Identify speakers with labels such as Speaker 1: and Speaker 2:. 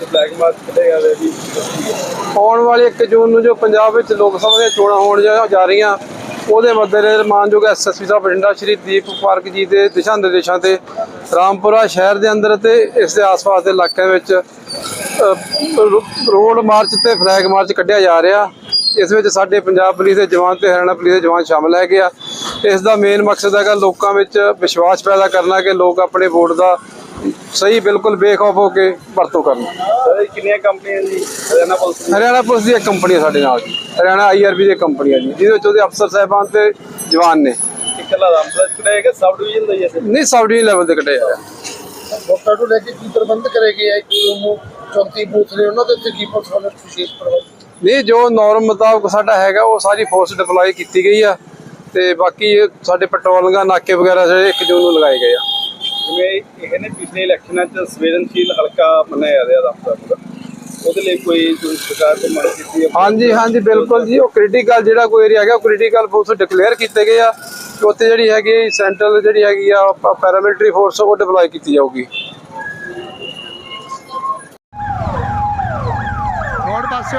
Speaker 1: ਅੱਜ flag march ਕੱਢਿਆ ਜਾ ਜੀ
Speaker 2: ਆਉਣ ਵਾਲੀ 1 ਜੂਨ ਨੂੰ ਜੋ ਪੰਜਾਬ ਵਿੱਚ ਲੋਕ ਸਭਾ ਦੀਆਂ ਚੋਣਾਂ ਹੋਣ ਜਾ ਰਹੀਆਂ, ਉਹਦੇ ਮੱਦੇਨਜ਼ਰ ਮਾਨਯੋਗ ਐਸਐਸਪੀ ਸਾਹਿਬ ਬਠਿੰਡਾ, ਸ਼੍ਰੀ ਦੀਪ ਪਾਰਕ ਜੀ ਦੇ ਦਿਸ਼ਾ ਨਿਰਦੇਸ਼ਾਂ ਤੇ ਰਾਮਪੁਰਾ ਸ਼ਹਿਰ ਦੇ ਅੰਦਰ ਤੇ ਇਸ ਦੇ ਆਸ-ਪਾਸ ਦੇ ਇਲਾਕਿਆਂ ਵਿੱਚ ਰੋਡ ਮਾਰਚ ਤੇ ਫਲੈਗ ਮਾਰਚ ਕੱਢਿਆ ਜਾ ਰਿਹਾ। ਇਸ ਵਿੱਚ ਸਾਡੇ ਪੰਜਾਬ ਪੁਲਿਸ ਦੇ ਜਵਾਨ ਤੇ ਹਰਿਆਣਾ ਪੁਲਿਸ ਦੇ ਜਵਾਨ ਸ਼ਾਮਲ ਹੈਗੇ ਆ। ਇਸ ਦਾ ਮੇਨ ਮਕਸਦ ਹੈਗਾ ਲੋਕਾਂ ਵਿੱਚ ਵਿਸ਼ਵਾਸ ਪੈਦਾ ਕਰਨਾ ਕਿ ਲੋਕ ਆਪਣੇ ਵੋਟ ਦਾ ਸਹੀ ਬਿਲਕੁਲ ਬੇਖੌਫ ਹੋ ਕੇ ਵਰਤੋਂ ਕਰਨ।
Speaker 1: ਸਰ ਇਹ ਕਿੰਨੀਆਂ ਕੰਪਨੀਆਂ ਜੀ? ਹਰਿਆਣਾ ਪੁਲਿਸ ਦੀ।
Speaker 2: ਹਰਿਆਣਾ ਪੁਲਿਸ ਦੀ ਇੱਕ ਕੰਪਨੀ ਹੈ ਸਾਡੇ ਨਾਲ ਜੀ। ਹਰਿਆਣਾ ਆਈਆਰਬੀ ਦੀ ਕੰਪਨੀ ਹੈ ਜੀ ਜਿਹਦੇ ਵਿੱਚ ਉਹਦੇ ਅਫਸਰ ਸਾਹਿਬਾਨ ਤੇ ਜਵਾਨ ਨੇ।
Speaker 1: ਇਕੱਲਾ ਰਾਮਪੁਰਾ ਚ ਕੱਢਿਆ ਹੈਗਾ? ਸਬ ਡਿਵੀਜ਼ਨ ਦਾ ਹੀ ਹੈ ਸਰ।
Speaker 2: ਨਹੀਂ ਸਬ ਡਿਵੀਜ਼ਨ ਲੈਵਲ ਤੇ ਕੱਢਿਆ ਜਾ
Speaker 3: ਵੋਟਾਂ ਨੂੰ ਲੈ ਕੇ ਕੀ ਪ੍ਰਬੰਧ ਕਰੇ ਗਏ ਆ ਇੱਕ ਨੂੰ 34 ਬੂਥ ਨੇ ਉਹਨਾਂ ਦੇ ਉੱਤੇ ਕੀ ਪੁਲਿਸ ਵੱਲੋਂ ਵਿਸ਼ੇਸ਼ ਪ੍ਰਬੰਧ?
Speaker 2: ਨਹੀਂ ਜੋ ਨਾਰਮ ਮੁਤਾਬਕ ਸਾਡਾ ਹੈਗਾ ਉਹ ਸਾਰੀ ਫੋਰਸ ਡਿਪਲੋਏ ਕੀਤੀ ਗਈ ਆ। ਤੇ ਬਾਕੀ ਸਾਡੇ ਪੈਟਰੋਲਿੰਗਾਂ ਨਾਕੇ ਵਗੈਰਾ ਜਿਹੜੇ 1 ਜੂਨ ਨੂੰ ਲਗਾਏ ਗਏ ਆ।
Speaker 1: ਜਿਵੇਂ ਇਹ ਨੇ ਪਿਛਲੇ ਇਲੈਕਸ਼ਨਾਂ ਚ ਸੰਵੇਦਨਸ਼ੀਲ ਹਲਕਾ ਮੰਨਿਆ ਜਾ ਰਿਹਾ ਰਾਮਪੁਰਾ ਦਾ। ਉਹਦੇ ਲਈ ਕੋਈ ਸਰਕਾਰ ਤੋਂ ਮੰਗ ਕੀਤੀ ਹੈ?
Speaker 2: ਹਾਂਜੀ ਹਾਂਜੀ ਬਿਲਕੁਲ ਜੀ। ਉਹ ਕ੍ਰਿਟੀਕਲ ਜਿਹੜਾ ਕੋਈ ਏਰੀਆ ਹੈਗਾ ਉਹ ਕ੍ਰਿਟੀਕਲ ਫੋਰਸ ਡਿਕਲੇਅਰ ਕੀਤੇ ਗਏ ਆ ਕਿ ਉੱਥੇ ਜਿਹੜੀ ਹੈਗੀ ਸੈਂਟਰਲ ਜਿਹੜੀ ਹੈਗੀ ਆ ਪੈਰਾਮਿਲਟਰੀ ਫੋਰਸ ਉਹ ਡਿਪਲੋਏ ਕੀਤੀ ਜਾਊਗੀ।
Speaker 3: ਰੋਡ ਪਾਸੇ